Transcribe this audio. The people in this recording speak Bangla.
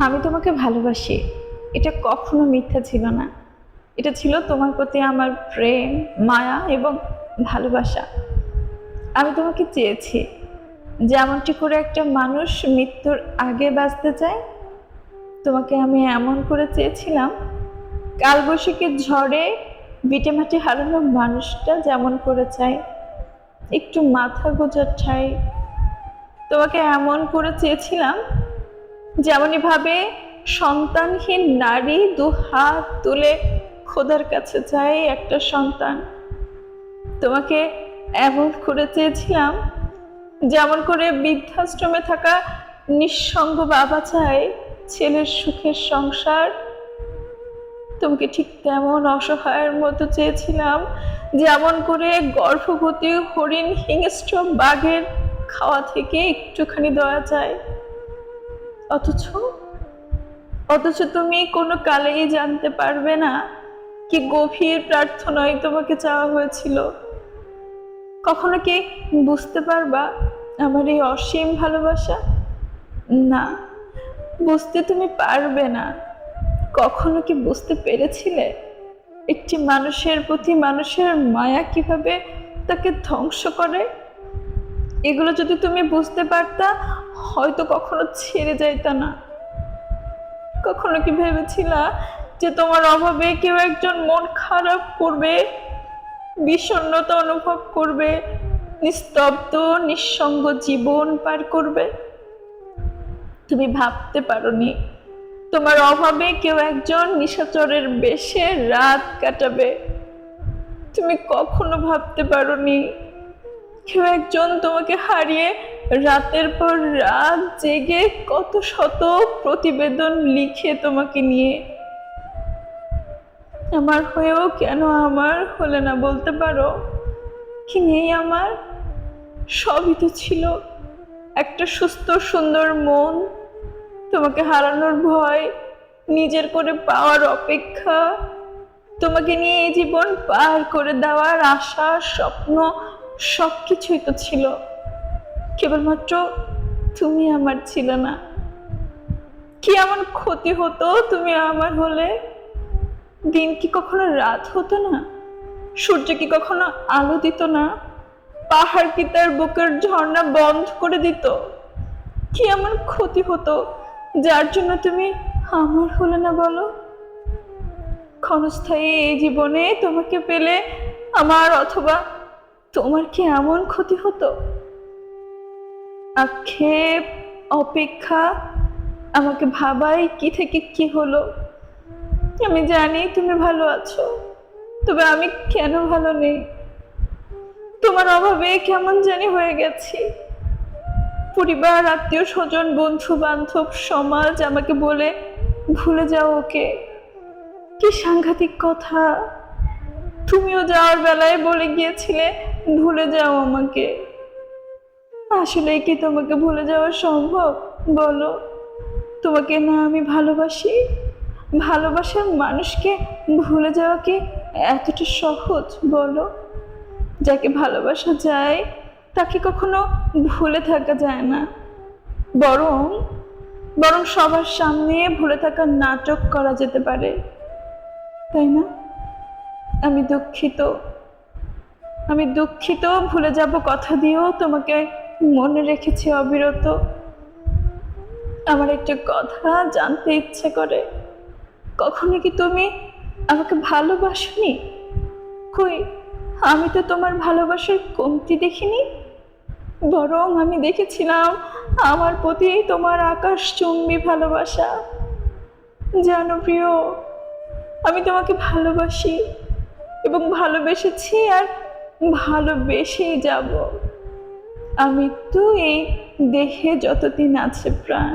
আমি তোমাকে ভালোবাসি। এটা কখনো মিথ্যা ছিল না। এটা ছিল তোমার প্রতি আমার প্রেম, মায়া এবং ভালোবাসা। আমি তোমাকে চেয়েছি যেমনটি করে একটা মানুষ মৃত্যুর আগে বাঁচতে চায়। তোমাকে আমি এমন করে চেয়েছিলাম। কালবৈশাখীর ঝড়ে বিটে মাটি হারানো মানুষটা যেমন করে চায়, একটু মাথা গোজার ঠাই। তোমাকে এমন করে চেয়েছিলাম যেমনই ভাবে সন্তানহীন নারী দু হাত তুলে খোদার কাছে চায় একটা সন্তান। তোমাকে এমন করে চেয়েছিলাম, যেমন করে বৃদ্ধাশ্রমে থাকা নিঃসঙ্গ বাবা চায় ছেলের সুখের সংসার। তোমাকে ঠিক তেমন অসহায়ের মতো চেয়েছিলাম, যেমন করে গর্ভবতী হরিণ হিংস্র বাঘের খাওয়া থেকে একটুখানি দয়া চায়। অথচ? অথচ তুমি কোনো কালেই জানতে পারবে না কি গভীর প্রার্থনায় তোমাকে চাওয়া হয়েছিল। কখনো কি বুঝতে পারবা আমার এই অসীম ভালোবাসা? না, বুঝতে তুমি পারবে না। কখনো কি বুঝতে পেরেছিলে একটি মানুষের প্রতি মানুষের মায়া কীভাবে তাকে ধ্বংস করে? এগুলো যদি তুমি বুঝতে পারতা হয়তো কখনো ছেড়ে যাইতা না। কখনো কি ভেবেছিলা যে তোমার অভাবে কেউ একজন মন খারাপ করবে, বিষণ্ণতা অনুভব করবে, নিস্তব্ধ, নিঃসঙ্গ জীবন পার করবে? তুমি ভাবতে পারোনি, তোমার অভাবে কেউ একজন নিশাচরের বেশে রাত কাটাবে। তুমি কখনো ভাবতে পারোনি, কেউ একজন তোমাকে হারিয়ে রাতের পর রাত জেগে কত শত প্রতিবেদন লিখে তোমাকে নিয়ে। আমার হয়েও কেন আমার হলে না বলতে পারো? কি নেই আমার? সবই তো ছিল। একটা সুস্থ, সুন্দর মন, তোমাকে হারানোর ভয়, নিজের করে পাওয়ার অপেক্ষা, তোমাকে নিয়ে এই জীবন পার করে দেওয়ার আশা, স্বপ্ন সব কিছুই তো ছিল। কেবলমাত্র তুমি আমার ছিল না। কি এমন ক্ষতি হতো তুমি আমার হলে? দিন কি কখনো রাত হতো না? সূর্য কি কখনো আলো দিত না? পাহাড় কি তার বুকের ঝর্ণা বন্ধ করে দিত? কি এমন ক্ষতি হতো যার জন্য তুমি আমার হলে না বলো? ক্ষণস্থায়ী এই জীবনে তোমাকে পেলে আমার অথবা তোমার কি এমন ক্ষতি হতো? আক্ষেপ, অপেক্ষা, আমাকে ভাবাই কি থেকে কি হলো? আমি জানি তুমি ভালো আছো, তবে আমি কেন ভালো নেই? তোমার অভাবে কেমন জানি হয়ে গেছি। পরিবার, আত্মীয় স্বজন, বন্ধু বান্ধব, সমাজ আমাকে বলে ভুলে যাও ওকে। কি সাংঘাতিক কথা। তুমিও যাওয়ার বেলায় বলে গিয়েছিলে, ভুলে যাও আমাকে। আসলে কি তোমাকে ভুলে যাওয়া সম্ভব? বলো। তোমাকে না আমি ভালোবাসি? ভালোবাসার মানুষকে ভুলে যাওয়া কি এতটা সহজ? বলো। যাকে ভালোবাসা যায়, তাকে কখনো ভুলে থাকা যায় না। বরং বরং সবার সামনে ভুলে থাকার নাটক করা যেতে পারে। তাই না? আমি দুঃখিত। আমি দুঃখিত ভুলে যাব কথা দিয়েও তোমাকে মনে রেখেছি অবিরত। আমার একটা কথা জানতে ইচ্ছে করে। কখনো কি তুমি আমাকে ভালোবাসনি? কই, আমি তো তোমার ভালোবাসার কমতি দেখিনি। বরং আমি দেখেছিলাম আমার প্রতি তোমার আকাশ চুম্বি ভালোবাসা। জানো প্রিয়, আমি তোমাকে ভালোবাসি এবং ভালোবেসেছি আর ভালোবেসেই যাব। তো এই দেহে যতদিন আছে প্রাণ।